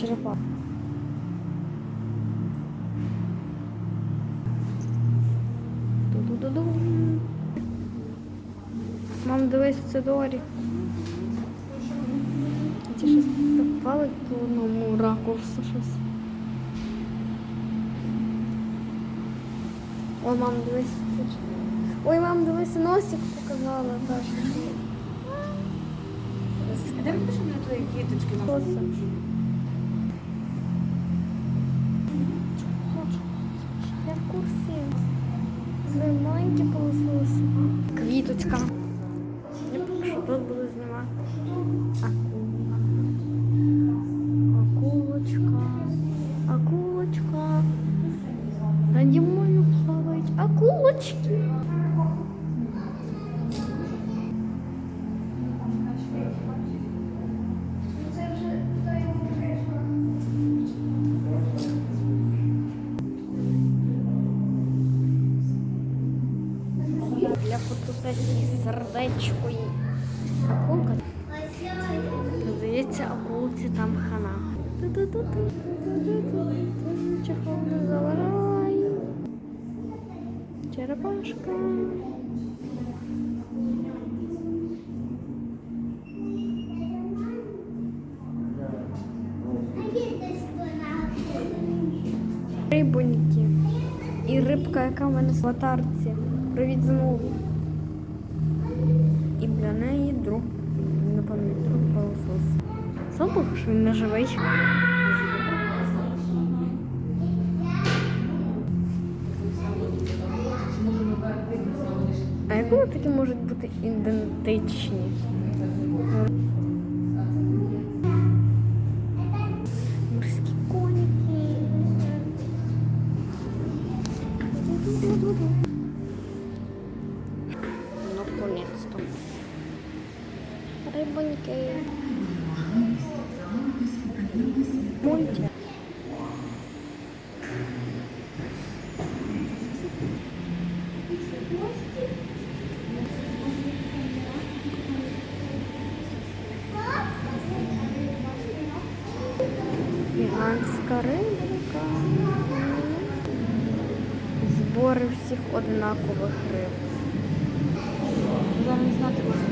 А черепа. Ду-ду-ду-ду. Мам, дивись, це Дорі. Ті щось палить по одному ракурсу щось. Ой, мам, дивись. Ой, мам, дивись, носик показала. Так. Де ми пишемо на твої квіточки Квіточка. Я сердечко і акулка. Здається, акулці там хана. Чехол не заварай. Черепашка. Рибоньки. І рибка, яка в мене в аватарці. Привіт знову. Слава Богу, що він не живий. А якому такі можуть бути ідентичні? Гігантська рибка. Збори всіх однакових риб. Зараз не знати можна.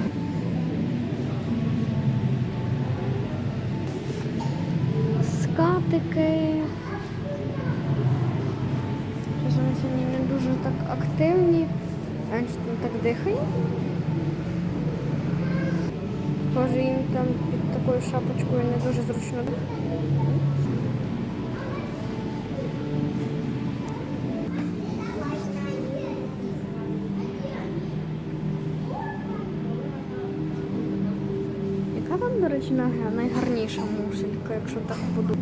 скатики. Щось вони сьогодні не дуже так активні. Енштейн так дихає. Може їм там під такою шапочкою не дуже зручно. Най- найгарніша мушелька, якщо так подумати?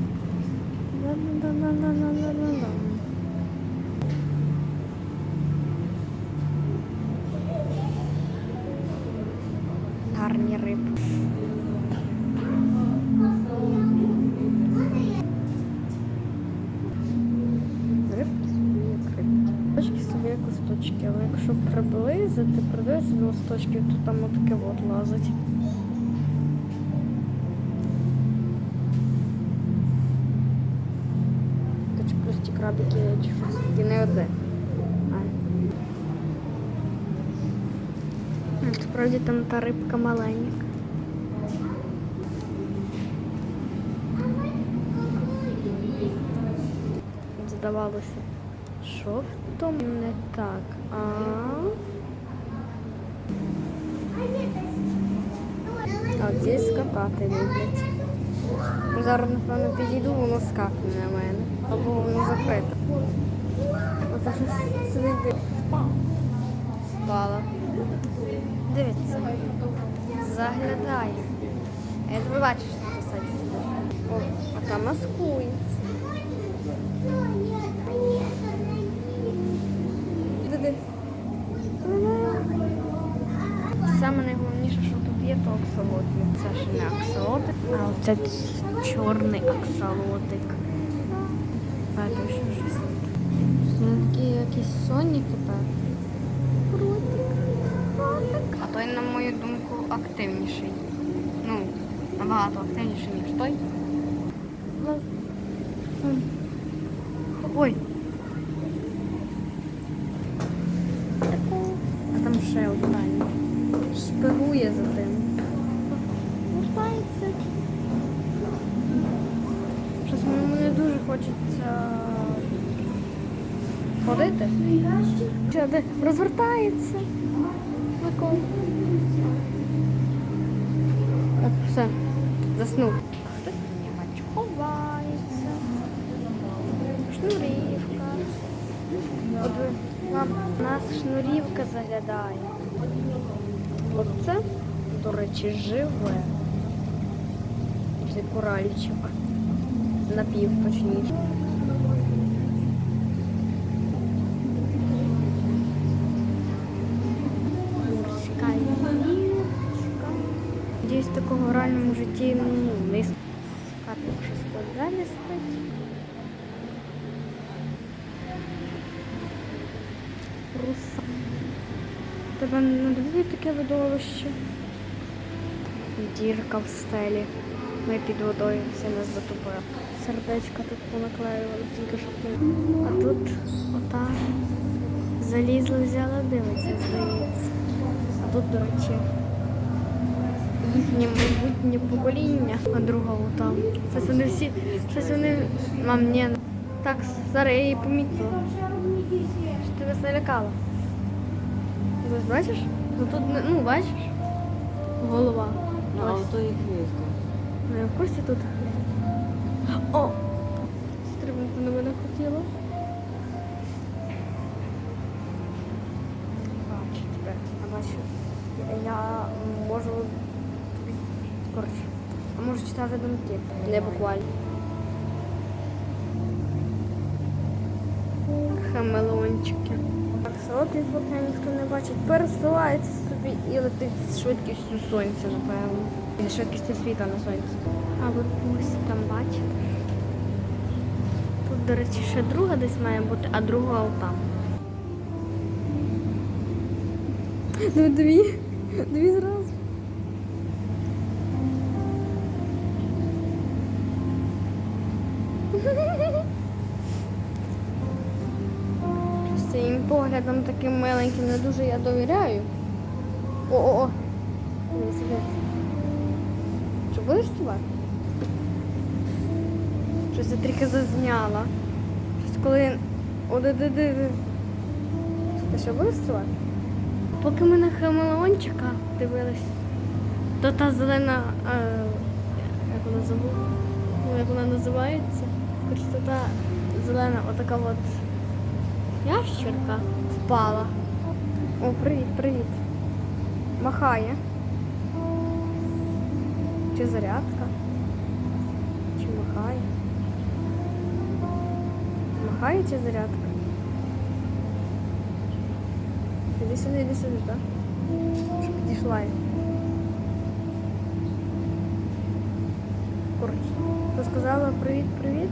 Гарні рибки. Рибки собі як рибки. Листочки собі як листочки, але якщо приблизити, приблизити до листочків, то там отаке от лазить. крабики, чи щось і не одне. А. Справді там та рибка маленька. Здавалося, що в тому не так, а а от здесь скакати люблять. Зараз, напевно, підійду, воно скакне на мене. Або воно закрите. Оце щось сидить. Спала. Дивіться. Заглядає. Я тебе бачу, що ти посаді. О, а там маскується. Саме найголовніше, що тут є, то аксолотли. Це ще не аксолотик, а оце чорний аксолотик. То ще щось. Вони такі якісь сонні тепер. Крутик, Кротик. А той, на мою думку, активніший. Ну, набагато активніший, ніж той. ла М. Ой. А там ще одна. Шпигує за тим. Лишається. Щось мені не дуже хочеться ходити. Чи де розвертається. О, все, заснув. Хтось м'яч ховається. Шнурівка. От нас шнурівка заглядає. Оце, до речі, живе. Цей коральчик. Напів точніше. Такого в реальному житті ну, не існує. Хатник щось тут далі спить. Руса. Тебе не дивує таке видовище? Дірка в стелі. Ми під водою все нас затопило. Сердечка тут понаклеювали, тільки щоб не. А тут ота залізла, взяла, дивиться, здається. А тут, до речі, їхнє майбутнє покоління, а друга отам. Щось вони всі, щось вони. Мам, ні. Так, зараз я її помітила. Що ти нас налякала? Ось бачиш? Ну тут, ну бачиш? Голова. А Ось. ото і хвіст. Ну, я в курсі тут. О! Стрибнути на мене хотіла. Бачу тебе. Я бачу. Я можу. Коротше. А можу читати думки. Не буквально. Хамелеончики. Так, солодкий поки ніхто не бачить. Пересувається собі і летить з швидкістю сонця, напевно. І швидкістю світа на сонці. А ви ось там бачите. Тут, до речі, ще друга десь має бути, а друга отам. Ну, дві. Дві зразу. З цим поглядом таким миленьким не дуже я довіряю. О-о-о. Що будеш співати? Щось я трохи зазняла. Щось коли. О, де де де де. Ти що будеш співати? Поки ми на хамелеончика дивились, то та зелена. Е, як вона забула? Як вона називається? То зелена отака от ящерка впала. О, привіт, привіт. Махає. Чи зарядка? Чи махає? Махає чи зарядка? Іди сюди, іди сюди, так? Щоб підійшла я. Коротше, то сказала привіт-привіт.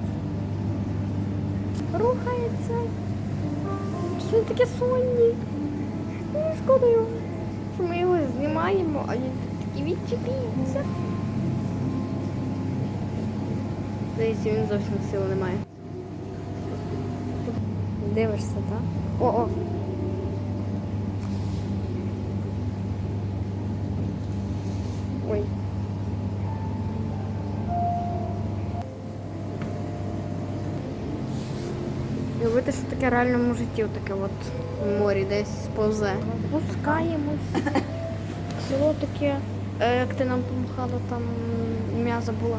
Рухається. Що він таке сонні? Мені шкода його, що ми його знімаємо, а він такий відчіпіється. Здається, він зовсім сили немає. Дивишся, так? О-о! Ой. І уявити, що таке в реальному житті, таке от в морі десь повзе. Пускаємось. Село таке, е, як ти нам помахала, там ім'я забула.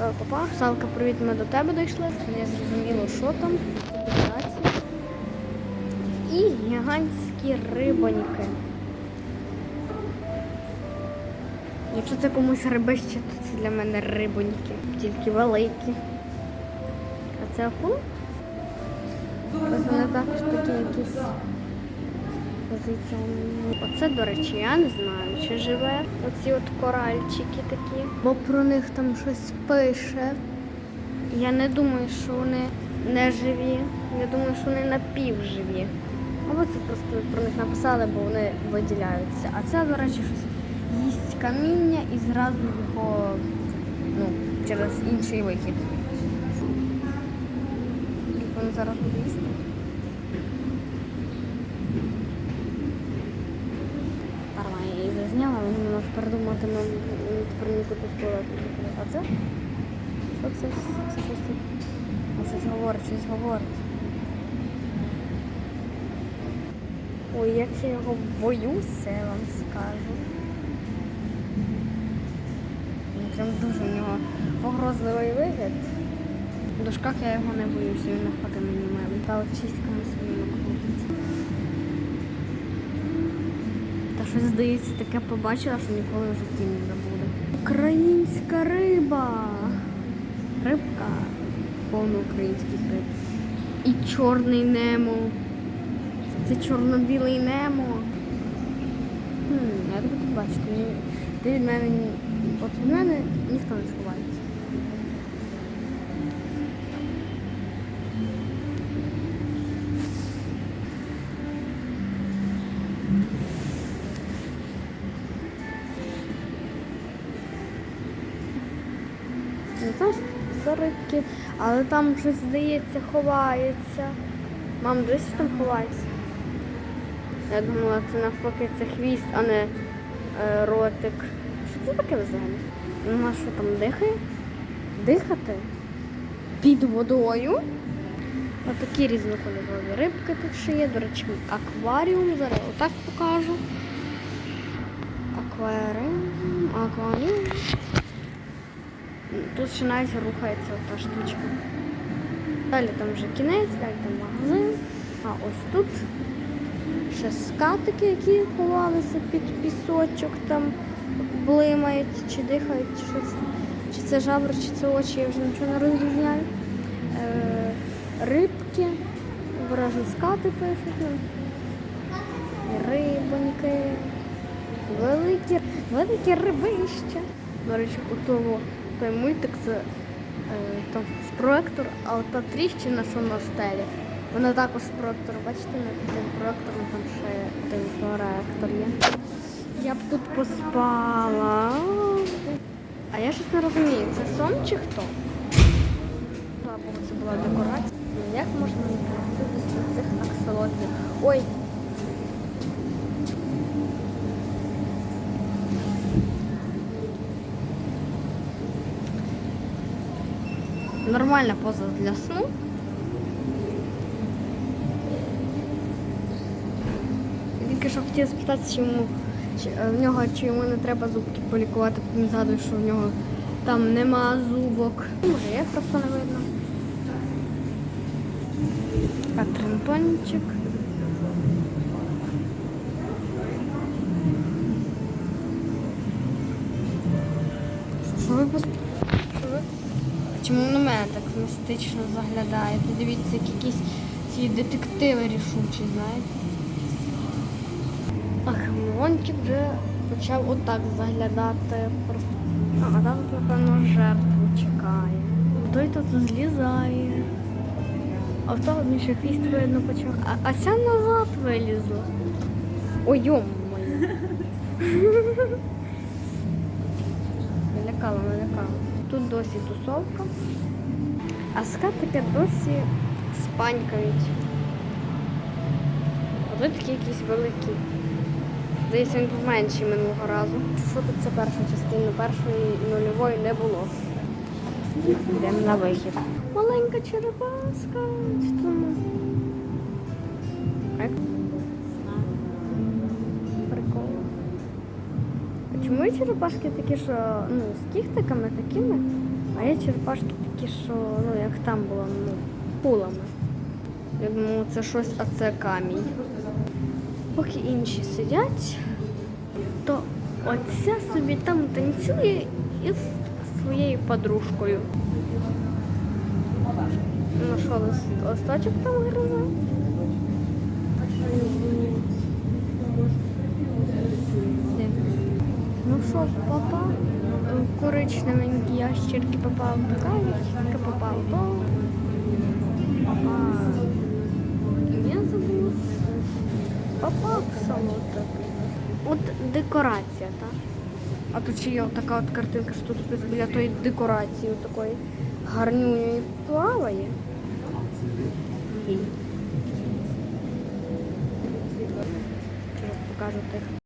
Е, Папа, Салка, привіт, ми до тебе дійшли. Не зрозуміло, що там. І гігантські рибоньки. Якщо це комусь рибище, то це для мене рибоньки. Тільки великі. А це акула? Ось вони також такі якісь позиційні. Оце, до речі, я не знаю, чи живе. Оці от коральчики такі. Бо про них там щось пише. Я не думаю, що вони не живі. Я думаю, що вони напівживі. Або це просто про них написали, бо вони виділяються. А це, до речі, щось їсть каміння і зразу його ну, через інший вихід. Воно зараз буде їсти. Парма я її зазняла, не може передумати нам м, тепер не ходити. А це? Що це? Це щось тут? Щось говорить, щось говорить. Ой, як я його боюся, я вам скажу. Він Прям дуже в нього погрозливий вигляд. В дошках я його не боюся, він навпаки мені милий. Та от чиськами своїми крутить. Та щось здається, таке побачила, що ніколи в житті не забуду. Українська риба. Рибка. Повно українських риб. І чорний немо. Це чорно-білий немо. Хм, я тебе тут бачити. Ти від мене ні- от від мене ніхто не сховається. Це за рибки, але там щось здається ховається. Мам, десь там ховається. Я думала, це навпаки це хвіст, а не е, ротик. Що це таке взагалі? Ну, а що там дихає? Дихати? Під водою? Отакі різнокольорові рибки тут ще є. До речі, акваріум. Зараз отак покажу. Акваріум, акваріум. Тут ще навіть рухається ота штучка. Далі там вже кінець, далі там магазин. А ось тут ще скатики, які ховалися під пісочок, там блимають, чи дихають, чи щось. Чи це жабри, чи це очі, я вже нічого не розрізняю. Е, рибки, обережно скати пишуть. Рибоньки. Великі, великі рибища. До речі, у того той мультик це е, там з проектор, а та тріщина, що на стелі, вона також з проектора. Бачите, над тим проектором там ще один проектор є. Я б тут поспала. А я щось не розумію, це сон чи хто? Це була декорація. Як можна не до цих аксолотлів? Ой, Нормальна поза для сну. Я Тільки що хотіла спитати, чи йому чи, е, в нього чи йому не треба зубки полікувати, потім згадую, що в нього там нема зубок. Може, їх просто не видно. А тринтончик. Що ви? Чому на мене так містично заглядає? Подивіться, як якісь ці детективи рішучі, знаєте. А хамелеончик вже почав отак заглядати. Просто. А там, напевно, жертву чекає. Той тут злізає. А в того ще хвіст видно почав. А, а ця назад вилізла. Ой, йо-моє. Налякала, налякала. Тут досі тусовка, а скатики досі спанькають. А тут такі якісь великі. Здається, він був менший минулого разу. Що тут це перша частина? Першої нульової не було. Йдемо на вихід. Маленька черепаска. Чи А черепашки такі, що ну, з кіхтиками такими, а є черепашки такі, що ну, як там було, ну, пулами. Я думаю, це щось, а це камінь. Поки інші сидять, то оця собі там танцює із своєю подружкою. Ну що, лис- листочок там гризе? Де? Що, попав? Коричневенькі ящерки попав така ящерка, попав. Попав. Я забула. Попав солодок. От декорація, так? А тут ще є така от картинка, що тут біля тої декорації такої гарнюньої плаває. Покажу тих.